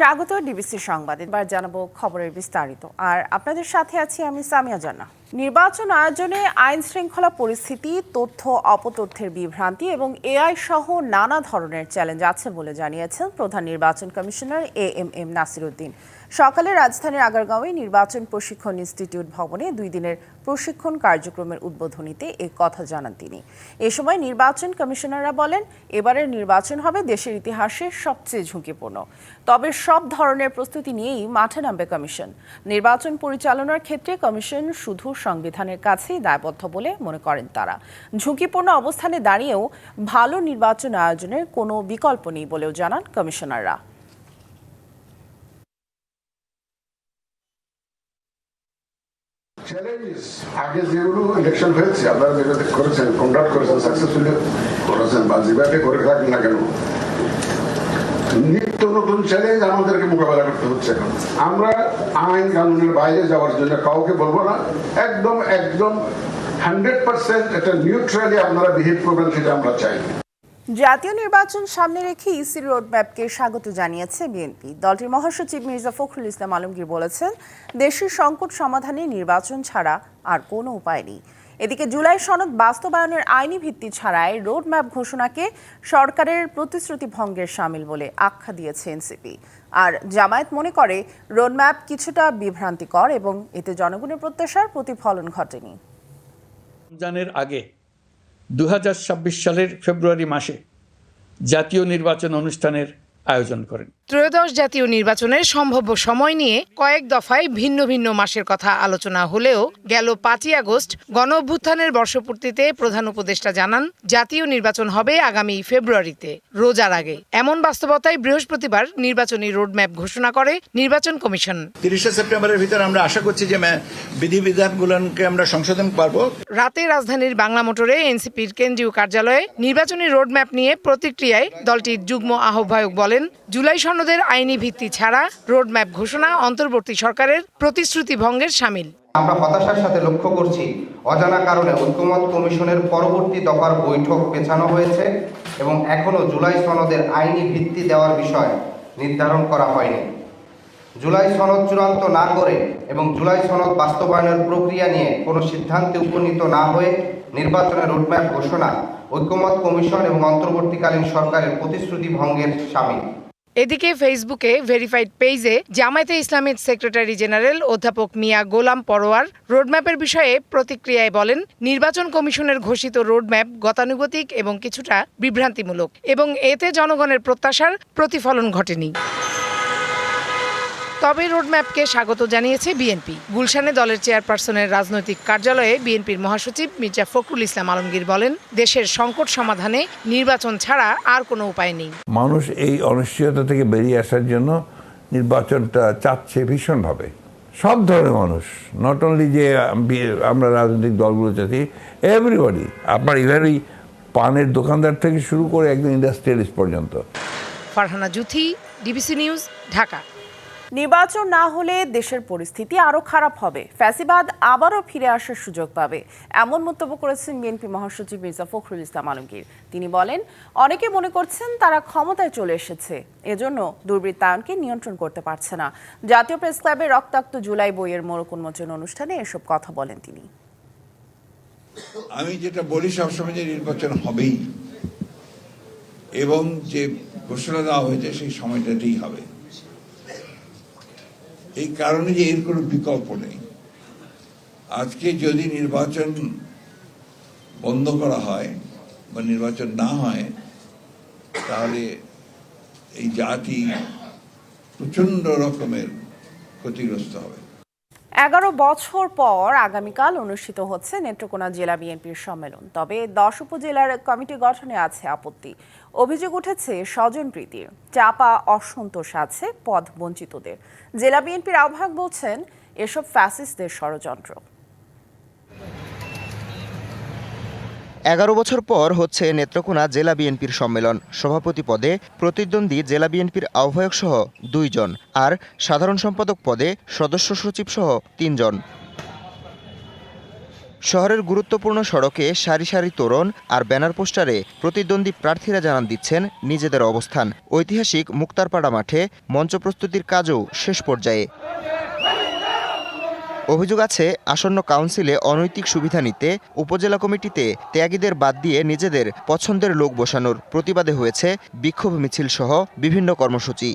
স্বাগত ডিবিসি সংবাদ। এবার জানাব খবরের বিস্তারিত। আর আপনাদের সাথে আছি আমি সামিয়া জানা নির্বাচন আয়োজনে আইন শৃঙ্খলা পরিস্থিতি, তথ্য অপতথ্যের বিভ্রান্তি এবং এআই সহ নানা ধরনের চ্যালেঞ্জ আছে বলে জানিয়েছেন প্রধান নির্বাচন commissioner A M M Nasiruddin. সকালে রাজধানীর আগারগাঁওয়ে নির্বাচন প্রশিক্ষণ ইনস্টিটিউট ভবনে দুই দিনের প্রশিক্ষণ কার্যক্রমের উদ্বোধনীতে এ কথা জানান তিনি। এ সময় নির্বাচন কমিশনাররা বলেন, এবারের নির্বাচন হবে দেশের ইতিহাসে সবচেয়ে ঝুঁকিপূর্ণ। তবে সব ধরনের প্রস্তুতি নিয়েই মাঠে নামবে কমিশন। নির্বাচন পরিচালনার ক্ষেত্রে কমিশন শুধু সংবিধানের কাছেই দায়বদ্ধ বলে মনে করেন তারা। ঝুঁকিপূর্ণ অবস্থানে দাঁড়িয়েও ভালো নির্বাচন আয়োজনের কোনো বিকল্প নেই বলেও জানান কমিশনাররা। চ্যালেঞ্জেস আগে যেগুলো ইলেকশন হয়েছে আপনারা করেছেন কন্ডাক্ট করেছেন সাকসেসফুলি করেছেন, বা যেভাবে করে রাখেন না কেন, নিত্য নতুন চ্যালেঞ্জ আমাদেরকে মোকাবেলা করতে হচ্ছে এখন। আমরা আইন কানুনের বাইরে যাওয়ার জন্য কাউকে বলব না, একদম একদম হান্ড্রেড পার্সেন্ট এটা নিউট্রালি আপনারা বিহেভ করবেন, সেটা আমরা চাই। জাতীয় নির্বাচন সামনে রেখে ইসির রোডম্যাপকে স্বাগত জানিয়েছে বিএনপি। দলটির মহাসচিব মির্জা ফখরুল ইসলাম আলমগীর বলেছেন, দেশের সংকট সমাধানে নির্বাচন ছাড়া আর কোনো উপায় নেই। এদিকে জুলাই সনদ বাস্তবায়নের আইনি ভিত্তি ছাড়াই রোডম্যাপ ঘোষণাকে সরকারের প্রতিশ্রুতি ভঙ্গের সামিল বলে আখ্যা দিয়েছে এনসিপি। আর জামায়াত মনে করে, রোডম্যাপ কিছুটা বিভ্রান্তিকর এবং এতে জনগণের প্রত্যাশার প্রতিফলন ঘটেনি। আগে দু হাজার ছাব্বিশ সালের ফেব্রুয়ারি মাসে জাতীয় নির্বাচন অনুষ্ঠানের আয়োজন করেন। ত্রয়োদশ জাতীয় নির্বাচনের সম্ভাব্য সময় নিয়ে কয়েক দফায় ভিন্ন ভিন্ন মাসের কথা আলোচনা হলেও গেল পাঁচই আগস্ট গণ অভ্যুত্থানের বর্ষপূর্তিতে প্রধান উপদেষ্টা জানান জাতীয় নির্বাচন হবে আগামী ফেব্রুয়ারিতে রোজার আগে। এমন বাস্তবতায় বৃহস্পতিবার নির্বাচনী রোডম্যাপ ঘোষণা করে নির্বাচন কমিশন। তিরিশে সেপ্টেম্বরের ভিতরে আমরা আশা করছি যে বিধিবিধানগুলোকে আমরা সংশোধন পারব রাতে রাজধানীর বাংলা মোটরে এনসিপির কেন্দ্রীয় কার্যালয়ে নির্বাচনী রোডম্যাপ নিয়ে প্রতিক্রিয়ায় দলটির যুগ্ম আহ্বায়ক বলেন জুলাই সনদের আইনি ভিত্তি ছাড়া রোডম্যাপ ঘোষণা অন্তর্বর্তী সরকারের প্রতিশ্রুতি ভঙ্গের সামিল। আমরা হতাশার সাথে লক্ষ্য করছি, অজানা কারণে ঐক্যমত কমিশনের পরবর্তী দফার বৈঠক পেছানো হয়েছে এবং এখনও জুলাই সনদের আইনি ভিত্তি দেওয়ার বিষয় নির্ধারণ করা হয়নি। জুলাই সনদ চূড়ান্ত না করে এবং জুলাই সনদ বাস্তবায়নের প্রক্রিয়া নিয়ে কোনো সিদ্ধান্তে উপনীত না হয়ে নির্বাচনের রোডম্যাপ ঘোষণা ঐক্যমত কমিশন এবং অন্তর্বর্তীকালীন সরকারের প্রতিশ্রুতি ভঙ্গের সামিল। এদিকে ফেসবুকে ভেরিফাইড পেজে জামায়াতে ইসলামের সেক্রেটারি জেনারেল অধ্যাপক মিয়া গোলাম পরোয়ার রোডম্যাপের বিষয়ে প্রতিক্রিয়ায় বলেন, নির্বাচন কমিশনের ঘোষিত রোডম্যাপ গতানুগতিক এবং কিছুটা বিভ্রান্তিমূলক এবং এতে জনগণের প্রত্যাশার প্রতিফলন ঘটেনি। তবে রোডম্যাপকে স্বাগত জানিয়েছে বিএনপি। গুলশানে দলের চেয়ারপারসনের রাজনৈতিক কার্যালয়ে বিএনপির মহাসচিব মির্জা ফখরুল ইসলাম আলমগীর বলেন দেশের সংকট সমাধানে নির্বাচন ছাড়া আর কোনো উপায় নেই। মানুষ এই অনিশ্চয়তা থেকে বেরিয়ে আসার জন্য নির্বাচনটা চাচ্ছে ভীষণভাবে। সব ধরনের মানুষ নট অনলি যে আমরা রাজনৈতিক দলগুলো চাচ্ছি এভরিবডি আপনার ইভেন ওই পানের দোকানদার থেকে শুরু করে একদম ইন্ডাস্ট্রিয়ালিস্ট পর্যন্ত। Farhana Juthi DBC News Dhaka. নির্বাচন না হলে দেশের পরিস্থিতি আরও খারাপ হবে। ফ্যাসিবাদ আবারও ফিরে আসার সুযোগ পাবে। এমন মন্তব্য করেছেন বিএনপি মহাসচিব মির্জা ফখরুল ইসলাম আলমগীর। তিনি বলেন, অনেকে মনে করছেন তারা ক্ষমতায় চলে এসেছে। এজন্য দুর্বৃত্তায়নকে নিয়ন্ত্রণ করতে পারছে না। জাতীয় প্রেস ক্লাবে রক্তাক্ত জুলাই বইয়ের মোড়ক উন্মোচন অনুষ্ঠানে এসব কথা বলেন তিনি। আমি যেটা বলি, সবসময় যে নির্বাচন হবেই। এবং যে ঘোষণা দেওয়া হয়েছে, সেই সময়টাতেই হবে। এই কারণে যে এর কোনো বিকল্প নেই। আজকে যদি নির্বাচন বন্ধ করা হয় বা নির্বাচন না হয়, তাহলে এই জাতি প্রচণ্ড রকমের ক্ষতিগ্রস্ত হবে। এগারো বছর পর আগামীকাল অনুষ্ঠিত হচ্ছে নেত্রকোনা জেলা বিএনপির সম্মেলন। তবে দশ উপজেলার কমিটি গঠনে আছে আপত্তি। অভিযোগ উঠেছে স্বজন প্রীতির। চাপা, অসন্তোষ আছে পদ বঞ্চিতদের জেলা বিএনপির আহ্বায়ক বলছেন, এসব ফ্যাসিস্টদের ষড়যন্ত্র। এগারো বছর পর হচ্ছে নেত্রকোনা জেলা বিএনপির সম্মেলন। সভাপতি পদে প্রতিদ্বন্দ্বী জেলা বিএনপির আহ্বায়ক সহ দুইজন আর সাধারণ সম্পাদক পদে সদস্য সচিব সহ তিনজন। শহরের গুরুত্বপূর্ণ সড়কে সারি সারি তোরণ আর ব্যানার পোস্টারে প্রতিদ্বন্দ্বী প্রার্থীরা জানান দিচ্ছেন নিজেদের অবস্থান। ঐতিহাসিক মুক্তারপাড়া মাঠে মঞ্চ প্রস্তুতির কাজও শেষ পর্যায়ে। অভিযোগ আছে আসন্ন কাউন্সিলে অনৈতিক সুবিধা নিতে উপজেলা কমিটিতে ত্যাগীদের বাদ দিয়ে নিজেদের পছন্দের লোক বসানোর প্রতিবাদে হয়েছে বিক্ষোভ মিছিল সহ বিভিন্ন কর্মসূচি।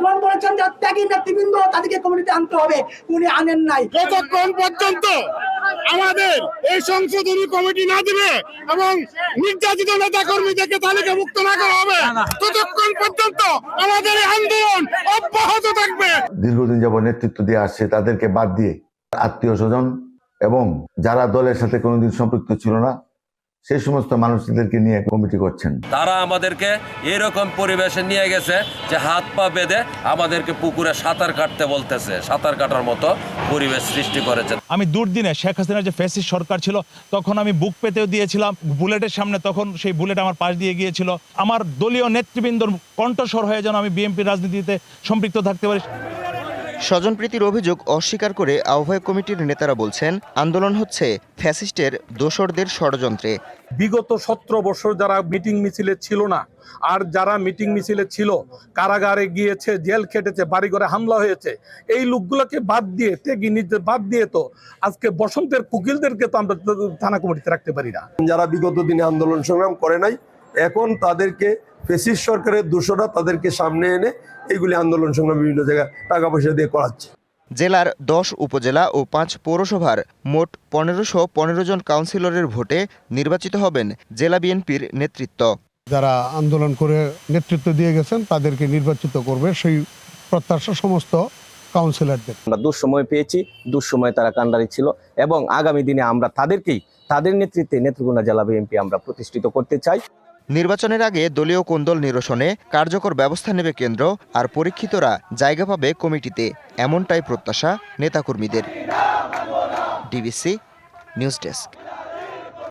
গ্রহণ করেছেন যে ত্যাগী নেতৃবৃন্দ তাদেরকে কমিটিতে আনতে হবে উনি আনেন নাই। যতক্ষণ পর্যন্ত আমাদের এই সংশোধনী কমিটি না দিবে এবং নির্যাতিত নেতা কর্মীদেরকে তালিকাভুক্ত না করা হবে? ততক্ষণ পর্যন্ত আমাদের এই আন্দোলন অব্যাহত থাকবে? দীর্ঘদিন যাবত নেতৃত্ব দিয়ে আসছে তাদেরকে বাদ দিয়ে আত্মীয় স্বজন এবং যারা দলের সাথে কোনোদিন সম্পৃক্ত ছিল না সেই সমস্ত মানুষদেরকে নিয়ে কমিটি করছেন। তারা আমাদেরকে এরকম পরিবেশে নিয়ে গেছে যে হাত পা বেঁধে আমাদেরকে পুকুরে সাঁতার কাটতে বলতেছে। সাঁতার কাটার মতো পরিবেশ সৃষ্টি করেছে। আমি দুর্দিনে শেখ হাসিনার যে ফ্যাসিস্ট সরকার ছিল তখন আমি বুক পেতেও দিয়েছিলাম বুলেটের সামনে তখন সেই বুলেট আমার পাশ দিয়ে গিয়েছিল। আমার দলীয় নেতৃবৃন্দর কণ্ঠস্বর হয়ে যেন আমি বিএনপি রাজনীতিতে সম্পৃক্ত থাকতে পারি। স্বজনপ্রীতির অভিযোগ অস্বীকার করে আহ্বায়ক কমিটির নেতারা বলছেন আন্দোলন হচ্ছে ফ্যাসিস্টের দোসরদের ষড়যন্ত্রে। বিগত সতেরো বছর যারা মিটিং মিছিলে ছিল না আর যারা মিটিং মিছিলে ছিল কারাগারে গিয়েছে জেল খেটেছে বাড়িঘরে হামলা হয়েছে এই লোকগুলোকে বাদ দিয়ে ত্যাগী নিজের বাদ দিয়ে তো আজকে বসন্তের কুকিলদেরকে তো আমরা থানা কমিটিতে রাখতে পারি না। যারা বিগত দিনে আন্দোলন সংগ্রাম করে নাই এখন তাদেরকে ফেসিস সরকারের দোষরা তাদেরকে সামনে এনে এইগুলি আন্দোলন সংগ্রাম বিভিন্ন জায়গায় টাকা পয়সা দিয়ে করাচ্ছে। জেলার দশ উপজেলা ও পাঁচ পৌরসভার মোট পনেরোশো পনেরো জন কাউন্সিলরের ভোটে নির্বাচিত হবেন জেলা বিএনপির নেতৃত্ব। যারা আন্দোলন করে নেতৃত্ব দিয়ে গেছেন তাদেরকে নির্বাচিত করবে সেই প্রত্যাশা সমস্ত কাউন্সিলরদের। আমরা দুঃসময় পেয়েছি দুঃসময় তারা কান্ডারি ছিল এবং আগামী দিনে আমরা তাদেরকেই তাদের নেতৃত্বে নেত্রকোনা জেলা বিএনপি আমরা প্রতিষ্ঠিত করতে চাই। নির্বাচনের আগে দলীয় কোন্দল নিরসনে কার্যকর ব্যবস্থা নেবে কেন্দ্র আর পরীক্ষিতরা জায়গা পাবে কমিটিতে, এমনটাই প্রত্যাশা নেতাকর্মীদের। DBC news desk.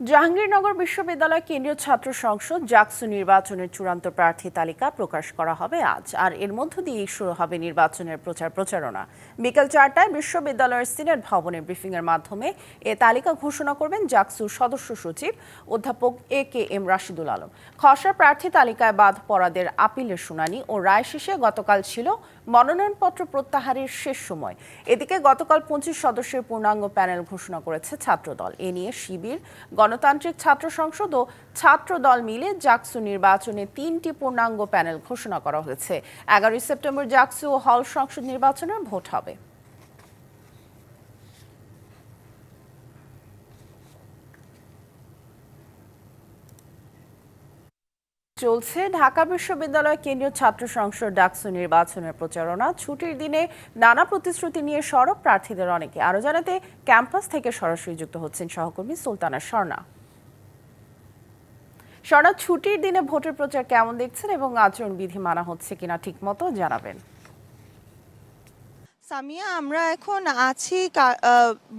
জাহাঙ্গীরনগর বিশ্ববিদ্যালয় কেন্দ্রীয় ছাত্র সংসদ জাকসু নির্বাচনের চূড়ান্ত প্রার্থী তালিকা প্রকাশ করা হবে আজ। আর এর মধ্য দিয়েই শুরু হবে নির্বাচনের প্রচার প্রচারণা। বিকেল চারটায় বিশ্ববিদ্যালয়ের সিনেট ভবনে ব্রিফিংয়ের মাধ্যমে এ তালিকা ঘোষণা করবেন জাকসুর সদস্য সচিব অধ্যাপক A K M Rashidul Alam. খসড়া প্রার্থী তালিকায় বাদ পড়াদের আপিলের শুনানি ও রায় শেষে গতকাল ছিল মনোনয়নপত্র প্রত্যাহারের শেষ সময়। এদিকে গতকাল পঁচিশ সদস্যের পূর্ণাঙ্গ প্যানেল ঘোষণা করেছে ছাত্রদল। এ নিয়ে শিবির, গণতান্ত্রিক ছাত্র সংসদ ও ছাত্রদল মিলে জাকসু নির্বাচনে তিনটি পূর্ণাঙ্গ প্যানেল ঘোষণা করা হয়েছে। এগারোই সেপ্টেম্বর জাকসু ও হল সংসদ নির্বাচনের ভোট হবে। চলছে। ঢাকা বিশ্ববিদ্যালয় কেন্দ্রীয় ছাত্র সংসদ ডাকসু নির্বাচনের প্রচারণা। ছুটির দিনে নানা প্রতিশ্রুতি নিয়ে সরব প্রার্থীদের অনেকে। আরও জানাতে, ক্যাম্পাস থেকে সরাসরি যুক্ত হচ্ছেন সহকর্মী সুলতানা স্বর্ণা। স্বর্ণা, ছুটির দিনে ভোটের প্রচার কেমন দেখছেন এবং আচরণবিধি মানা হচ্ছে কিনা ঠিকমতো জানাবেন। সামিয়া, আমরা এখন আছি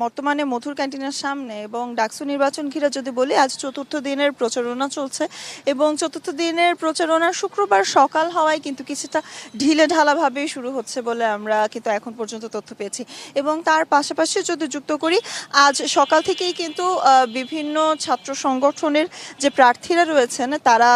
বর্তমানে মধুর ক্যান্টিনের সামনে এবং ডাকসু নির্বাচন ঘিরে যদি বলি, আজ চতুর্থ দিনের প্রচারণা চলছে এবং চতুর্থ দিনের প্রচারণা শুক্রবার সকাল হওয়ায় কিন্তু কিছুটা ঢিলে ঢালাভাবেই শুরু হচ্ছে বলে আমরা কিন্তু এখন পর্যন্ত তথ্য পেয়েছি। এবং তার পাশাপাশি যদি যুক্ত করি, আজ সকাল থেকেই কিন্তু বিভিন্ন ছাত্র সংগঠনের যে প্রার্থীরা রয়েছেন, তারা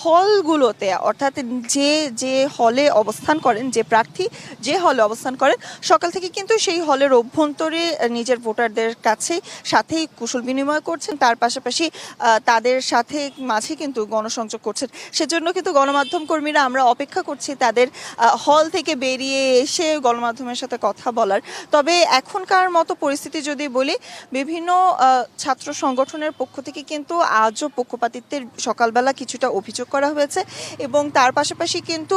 হলগুলোতে অর্থাৎ যে যে হলে অবস্থান করেন, যে প্রার্থী যে হলে অবস্থান করেন সকাল থেকে কিন্তু সেই হলের অভ্যন্তরে নিজের ভোটারদের কাছে সাথেই কুশল বিনিময় করছেন। তার পাশাপাশি তাদের সাথে মাঝে কিন্তু গণসংযোগ করছেন। সেজন্য কিন্তু গণমাধ্যম কর্মীরা আমরা অপেক্ষা করছি তাদের হল থেকে বেরিয়ে এসে গণমাধ্যমের সাথে কথা বলার। তবে এখনকার মতো পরিস্থিতি যদি বলি, বিভিন্ন ছাত্র সংগঠনের পক্ষ থেকে কিন্তু আজও পক্ষপাতিত্বের সকালবেলা কিছুটা অভিযোগ করা হয়েছে এবং তার পাশাপাশি কিন্তু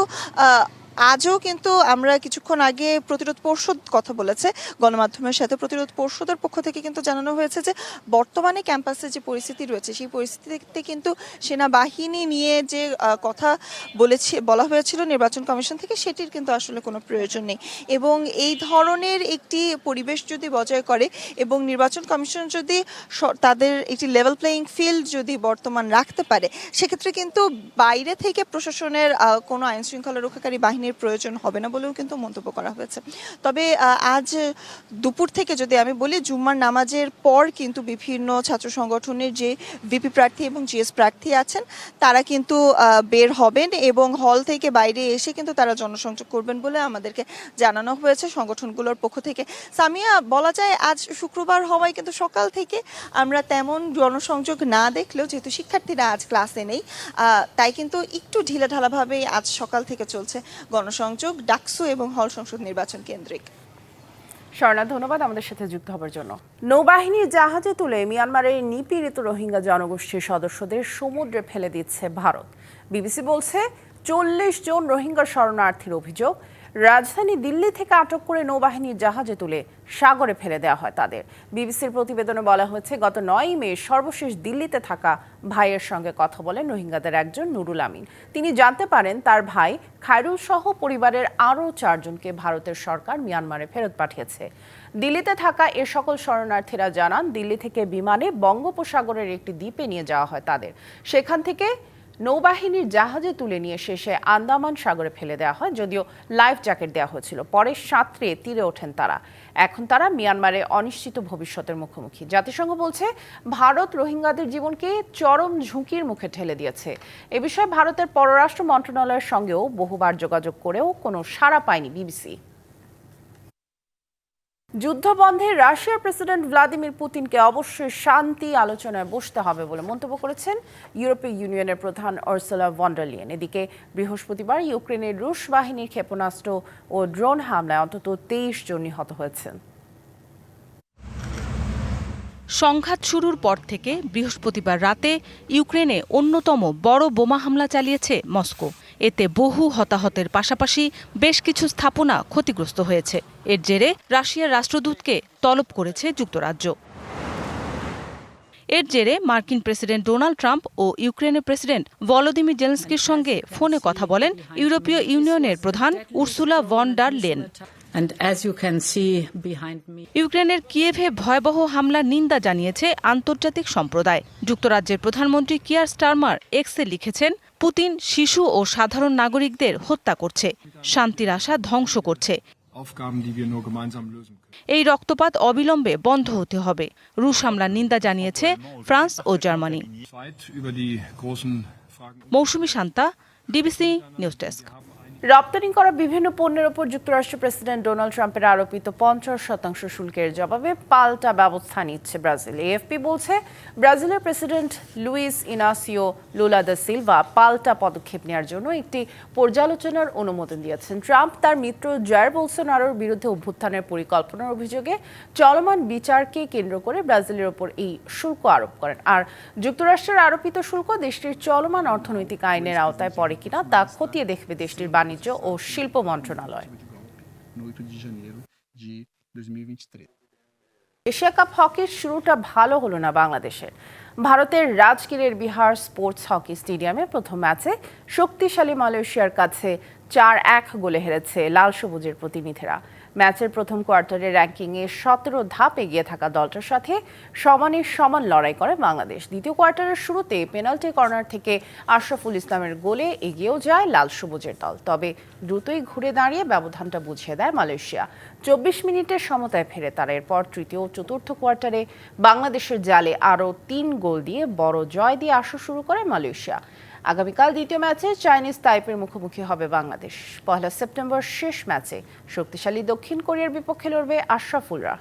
আজও কিন্তু আমরা কিছুক্ষণ আগে প্রতিরোধ পর্ষদ কথা বলেছে। গণমাধ্যমের সাথে প্রতিরোধ পর্ষদের পক্ষ থেকে কিন্তু জানানো হয়েছে যে, বর্তমানে ক্যাম্পাসে যে পরিস্থিতি রয়েছে, সেই পরিস্থিতিতে কিন্তু সেনাবাহিনী নিয়ে যে কথা বলেছে, বলা হয়েছিল নির্বাচন কমিশন থেকে, সেটির কিন্তু আসলে কোনো প্রয়োজন নেই। এবং এই ধরনের একটি পরিবেশ যদি বজায় করে এবং নির্বাচন কমিশন যদি তাদের একটি লেভেল প্লেয়িং ফিল্ড যদি বর্তমান রাখতে পারে, সেক্ষেত্রে কিন্তু বাইরে থেকে প্রশাসনের কোনো আইন শৃঙ্খলা রক্ষাকারী বাহিনী বাহিনীর প্রয়োজন হবে না বলেও কিন্তু মন্তব্য করা হয়েছে। তবে আজ দুপুর থেকে যদি আমি বলি, জুম্মার নামাজের পর কিন্তু বিভিন্ন ছাত্র সংগঠনের যে ভিপি প্রার্থী এবং জিএস প্রার্থী আছেন, তারা কিন্তু বের হবেন এবং হল থেকে বাইরে এসে কিন্তু তারা জনসংযোগ করবেন বলে আমাদেরকে জানানো হয়েছে সংগঠনগুলোর পক্ষ থেকে। সামিয়া, বলা যায় আজ শুক্রবার হওয়ায় কিন্তু সকাল থেকে আমরা তেমন জনসংযোগ না দেখলেও, যেহেতু শিক্ষার্থীরা আজ ক্লাসে নেই তাই কিন্তু একটু ঢিলেঢালাভাবেই আজ সকাল থেকে চলছে গণসংযোগ, ডাকসু এবং হল সংসদ নির্বাচন কেন্দ্রিক। স্বর্ণা, ধন্যবাদ আমাদের সাথে যুক্ত হবার জন্য। নৌবাহিনীর জাহাজে তুলে মিয়ানমারের নিপীড়িত রোহিঙ্গা জনগোষ্ঠীর সদস্যদের সমুদ্রে ফেলে দিচ্ছে ভারত। বিবিসি বলছে, চল্লিশ জন রোহিঙ্গা শরণার্থীর অভিযোগ রাজধানী দিল্লি থেকে আটক করে নৌবাহিনীর জাহাজে তুলে সাগরে ফেলে দেওয়া হয় তাদের। বিবিসির প্রতিবেদনে বলা হয়েছে, গত নয় মে সর্বশেষ দিল্লিতে থাকা ভাইয়ের সঙ্গে কথা বলেন রোহিঙ্গাদের একজন নুরুল আমিন। তিনি জানতে পারেন, তার ভাই খায়রুল সহ পরিবারের আরও চারজনকে ভারতের সরকার মিয়ানমারে ফেরত পাঠিয়েছে। দিল্লিতে থাকা এ সকল শরণার্থীরা জানান, দিল্লি থেকে বিমানে বঙ্গোপসাগরের একটি দ্বীপে নিয়ে যাওয়া হয় তাদের। সেখান থেকে নৌবাহিনীর জাহাজে তুলে নিয়ে শেষে আন্দামান সাগরে ফেলে দেওয়া হয়, যদিও লাইফ জ্যাকেট দেওয়া হয়েছিল। পরে সাঁতরে তীরে ওঠেন তারা। এখন তারা মিয়ানমারে অনিশ্চিত ভবিষ্যতের মুখোমুখি। জাতিসংঘ বলছে, ভারত রোহিঙ্গাদের জীবনকে চরম ঝুঁকির মুখে ঠেলে দিয়েছে। এ বিষয়ে ভারতের পররাষ্ট্র মন্ত্রণালয়ের সঙ্গেও বহুবার যোগাযোগ করেও কোনো সাড়া পায়নি বিবিসি। যুদ্ধবন্ধে রাশিয়ার প্রেসিডেন্ট ভ্লাদিমির পুতিনকে অবশ্যই শান্তি আলোচনায় বসতে হবে বলে মন্তব্য করেছেন ইউরোপীয় ইউনিয়নের প্রধান অর্সেলা ভন্ডারলিয়েন। এদিকে বৃহস্পতিবার ইউক্রেনের রুশ বাহিনীর ক্ষেপণাস্ত্র ও ড্রোন হামলায় অন্তত তেইশ জন নিহত হয়েছেন। সংঘাত শুরুর পর থেকে বৃহস্পতিবার রাতে ইউক্রেনে অন্যতম বড় বোমা হামলা চালিয়েছে মস্কো। এতে বহু হতাহতের পাশাপাশি বেশ কিছু স্থাপনা ক্ষতিগ্রস্ত হয়েছে। এর জেরে রাশিয়ার রাষ্ট্রদূতকে তলব করেছে যুক্তরাজ্য। এর জেরে মার্কিন প্রেসিডেন্ট ডোনাল্ড ট্রাম্প ও ইউক্রেনের প্রেসিডেন্ট ভলোদিমির জেলেন্সকির সঙ্গে ফোনে কথা বলেন ইউরোপীয় ইউনিয়নের প্রধান উর্সুলা ভন ডার লেন। ইউক্রেনের কিয়েভে ভয়াবহ হামলার নিন্দা জানিয়েছে আন্তর্জাতিক সম্প্রদায়। যুক্তরাজ্যের প্রধানমন্ত্রী কিয়ার স্টারমার এক্সে লিখেছেন পুতিন শিশু ও সাধারণ নাগরিকদের হত্যা করছে শান্তির আশা ধ্বংস করছে এই রক্তপাত অবিলম্বে বন্ধ হতে হবে রুশ হামলার নিন্দা জানিয়েছে ফ্রান্স ও Germany. Mousumi Shanta DBC News desk. রপ্তানি করা বিভিন্ন পণ্যের ওপর যুক্তরাষ্ট্র প্রেসিডেন্ট ডোনাল্ড ট্রাম্পের আরোপিত পঞ্চাশ শতাংশ শুল্কের জবাবে পাল্টা ব্যবস্থা নিচ্ছে ব্রাজিল। এএফপি বলছে, ব্রাজিলের president Luiz Inacio Lula da Silva পাল্টা পদক্ষেপ নেওয়ার জন্য একটি পর্যালোচনার অনুমোদন দিয়েছেন। ট্রাম্প তার মিত্র জায়ার বোলসোনারোর বিরুদ্ধে অভ্যুত্থানের পরিকল্পনার অভিযোগে চলমান বিচারকে কেন্দ্র করে ব্রাজিলের ওপর এই শুল্ক আরোপ করেন। আর যুক্তরাষ্ট্রের আরোপিত শুল্ক দেশটির চলমান অর্থনৈতিক আইনের আওতায় পড়ে কিনা তা খতিয়ে দেখবে দেশটির বাণিজ্য ও শিল্প মন্ত্রণালয়। এশিয়া কাপ হকির শুরুটা ভালো হলো না বাংলাদেশের। ভারতের রাজগীরের বিহার স্পোর্টস হকি স্টেডিয়ামে প্রথম ম্যাচে শক্তিশালী মালয়েশিয়ার কাছে চার এক গোলে হেরেছে লাল সবুজের প্রতিনিধিরা। ম্যাচের প্রথম কোয়ার্টারে র্যাঙ্কিংয়ে সতেরো ধাপ এগিয়ে থাকা দলটার সাথে সমানে সমান লড়াই করে বাংলাদেশ। দ্বিতীয় কোয়ার্টারের শুরুতে পেনাল্টি কর্নার থেকে আশরাফুল ইসলামের গোলে এগিয়েও যায় লাল সবুজের দল, তবে দ্রুতই ঘুরে দাঁড়িয়ে ব্যবধানটা বুঝিয়ে দেয় মালয়েশিয়া। চব্বিশ মিনিটের সমতায় ফেরে তারা, এরপর তৃতীয় ও চতুর্থ কোয়ার্টারে বাংলাদেশের জালে আরও তিন গোল দিয়ে বড় জয় দিয়ে আসা শুরু করে মালয়েশিয়া। আগামীকাল দ্বিতীয় ম্যাচে চাইনিজ তাইপের মুখোমুখি হবে বাংলাদেশ। পহেলা সেপ্টেম্বর শেষ ম্যাচে শক্তিশালী দক্ষিণ কোরিয়ার বিপক্ষে লড়বে আশরাফুলরা।